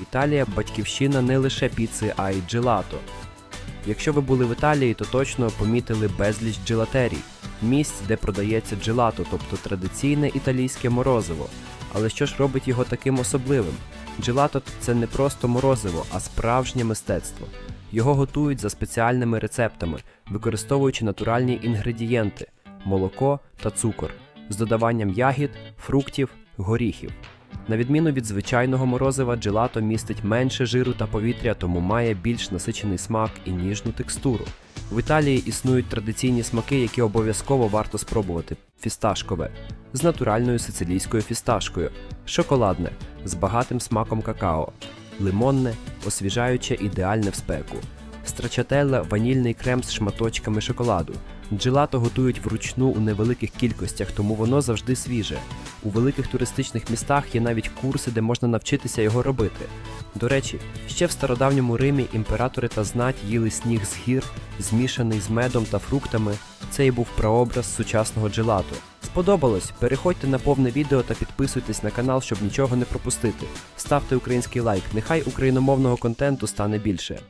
Італія батьківщина не лише піци, а й джелато. Якщо ви були в Італії, то точно помітили безліч джелатерій, місць, де продається джелато, тобто традиційне італійське морозиво. Але що ж робить його таким особливим? Джелато це не просто морозиво, а справжнє мистецтво. Його готують за спеціальними рецептами, використовуючи натуральні інгредієнти молоко та цукор з додаванням ягід, фруктів, горіхів. На відміну від звичайного морозива, джелато містить менше жиру та повітря, тому має більш насичений смак і ніжну текстуру. В Італії існують традиційні смаки, які обов'язково варто спробувати: фісташкове з натуральною сицилійською фісташкою, шоколадне з багатим смаком какао, лимонне, освіжаюче ідеальне в спеку, страчателла ванільний крем з шматочками шоколаду. Джелато готують вручну у невеликих кількостях, тому воно завжди свіже. У великих туристичних містах є навіть курси, де можна навчитися його робити. До речі, ще в стародавньому Римі імператори та знать їли сніг з гір, змішаний з медом та фруктами. Це і був прообраз сучасного джелато. Сподобалось? Переходьте на повне відео та підписуйтесь на канал, щоб нічого не пропустити. Ставте український лайк, нехай україномовного контенту стане більше.